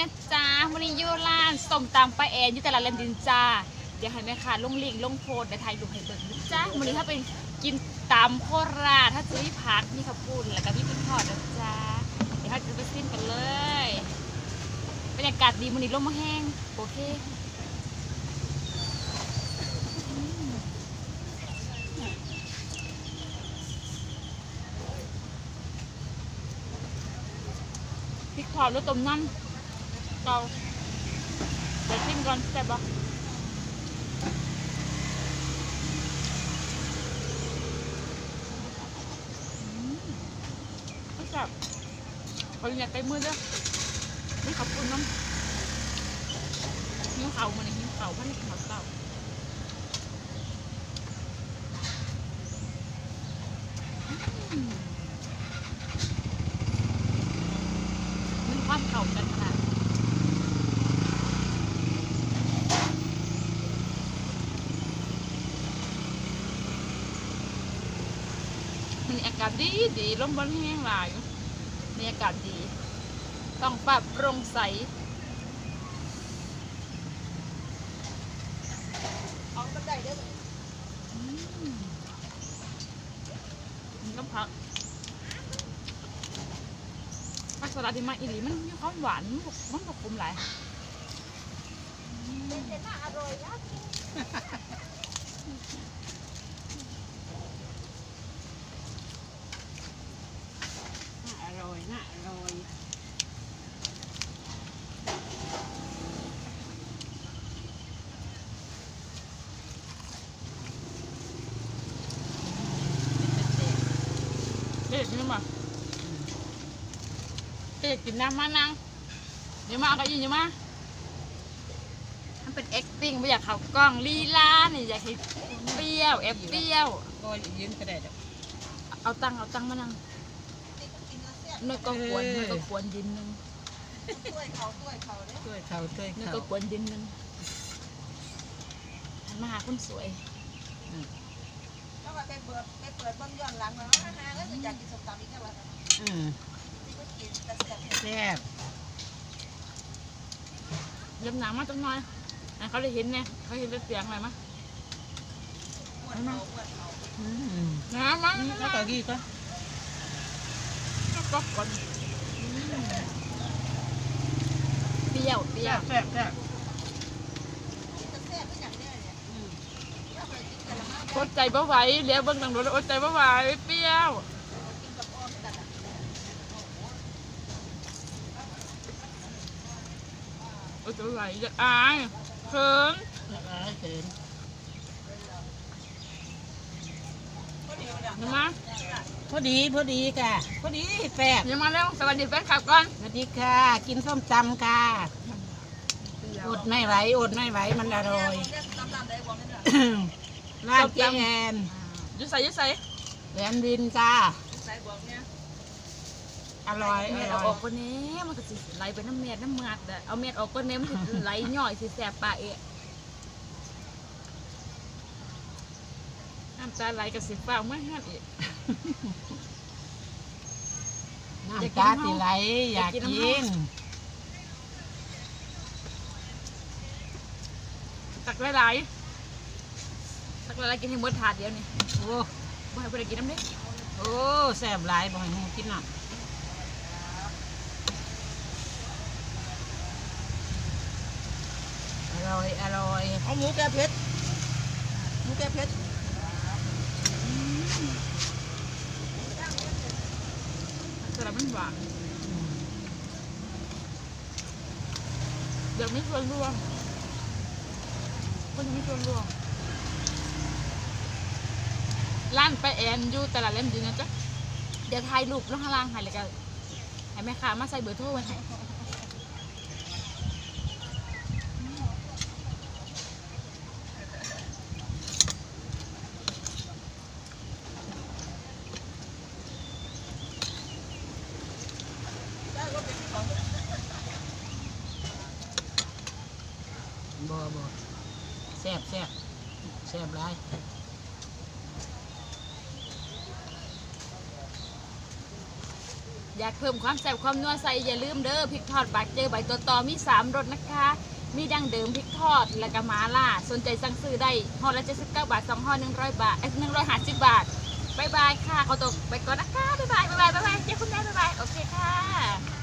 นะจ๊ะวันนี้ยูร้านส้มตำป้าแอนอยูตลาดแลมดินจ้า เดี๋ยวให้แม่ค้าลงลิงลงโพสต์เดี๋ยวถ่ายรูปให้เบิ่งนะจ๊ะวันนี้ถ้าเป็นกินตำโคราชถ้าซื้อผักมีข้าวปุ้นแล้วก็มีพริกทอดนะจ๊ะเดี๋ยวเราจะไปซิมกันเลยบรรยากาศดีวันนี้ลมมาแห้งโอเคพริกทอดแล้วต้มน้ำ เกาเดี๋ยวชิมก่อนแซ่บปะไม่จับเขาอยากใกล้มือเด้อไม่ขอบคุณน้ำหิ้วเข่ามันหิ้วเข่าพันเขาเต่ามมันความเข่ากันขนาด มันอากาศดีดีลมบนแห้งหลายบรรยากาศดี ต้องปรับโปร่งใสอืมมันก็พักผักสลัดที่มาอีหลีมันมีความหวาน มันบ่มันก็คุมหลายน่าอร่ อยน่าอร่อยเด็กนี่มาเด็กกินน้ำมานั่งเดี๋ยวมาเอาเก็ยินเดี๋ยวมามันเป็น acting ไม่อยากเข้ากล้องลีลาเนี่ยอยากให้เปรี้ยวแอบเปรี้ยว ก็ยืนก็ได้ดอกเอาตังค์เอาตังค์มานั่ง นึกก็กวนเออนึกก็กวนยินนึงช่วยเขาช่วยเขานึกเขาก็กวนยินนึงหันมาหาคนสวยแล้วก็ไปเปิดไปเปิดเบ้างย้อนหลังมาว่าฮาก็คืออยากกินส้มตำอีกแล้วว่าอืมที่ก็กินแต่เสียบแซ่บเริ่มหนังมาจังหน่อยให้เขาได้เห็นไงเขาเห็นเป็นเสียงอะไรมั้ยอ้วนเขาอ้วนเขาอืมน้ำมั้งแล้วก็กี่ก็ ก็กวนเปรี้ยวเปรี้ยวแซ่บแซ่บกินแต่เสียบก็อย่างเนี้ยเนี่ยอืมถ้าเคยกินแต่ละมื้ออดใจบ่ไหวเดี๋ยวเบิ่งหนังรถอดใจบ่ไหวเปรี้ยวกินกับอ้อมกันอะอดใจบ่ไหวจะอายเขินแล้วก็เขินเห็นไหม พอดีพอดีค่ะ พอดีแซ่บยังมาแล้วสวัสดีแฟนคลับก่อนสวัสดีค่ะ กินส้มตำค่ะ อดไม่ไหวอดไม่ไหวมันอร่อยเรียกตำตำได้บ่แม่นล่ะร้านเจ๊แอนอยุ่ใส่อยุ่ใส่แหลมดินจ้าใส่บ่เนี่ยอร่อยเม็อดร่เอาออยอกคนนี้มันก็สิไหลไปน้ำเม็ดน้ำมัดอะเอาเม็ดออกคนนี้มันสิไหลย่อยสิแสบปากเอะำตาไหลกับสิฟ้าเมื่อห้ามอีก น้ำตาติไหลอยากกิน ตักหลายๆตักหลายๆกินให้หมดถาดเดียวนี่โอ้บ่ให้บ่ได้กินน้ำเด้โอ้แซ่บหลายบ่ให้หมูกินน่ะอร่อย อร่อย เอาหมูแก้เผ็ดหมูแก้เผ็ ดสลับมันหวานเดี๋ยวไม่ชวนร่วมคนยังไม่ชวนร่วมร้านไปแอนอยู่ตลาดเล่มดีนะจ๊ะเดี๋ยวถ่ายรูปลงข้างล่างให้เลยกันให้แม่ค้ามาใส่เบอร์โทรไว้ให้ บ่บ่แซ่บแซ่บแซ่บไรอยากเพิ่มความแซ่บความนัวใส่อย่าลืมเด้อพริกทอดบากเจอใบตัวตอมีสามรสนะคะ มีดังเดิมพริกทอดและก็มาล่า สนใจสั่งซื้อได้ห่อละเจ็ดบเก้าบาทสองห่อหนึ่งร้อยบาทหนึ่งร้อยห้าสิบบาทบายบายค่ะ เขาตกไปก่อนนะคะบายบายบายบายบายเจ้าคุณได้บายบายโอเคค่ะ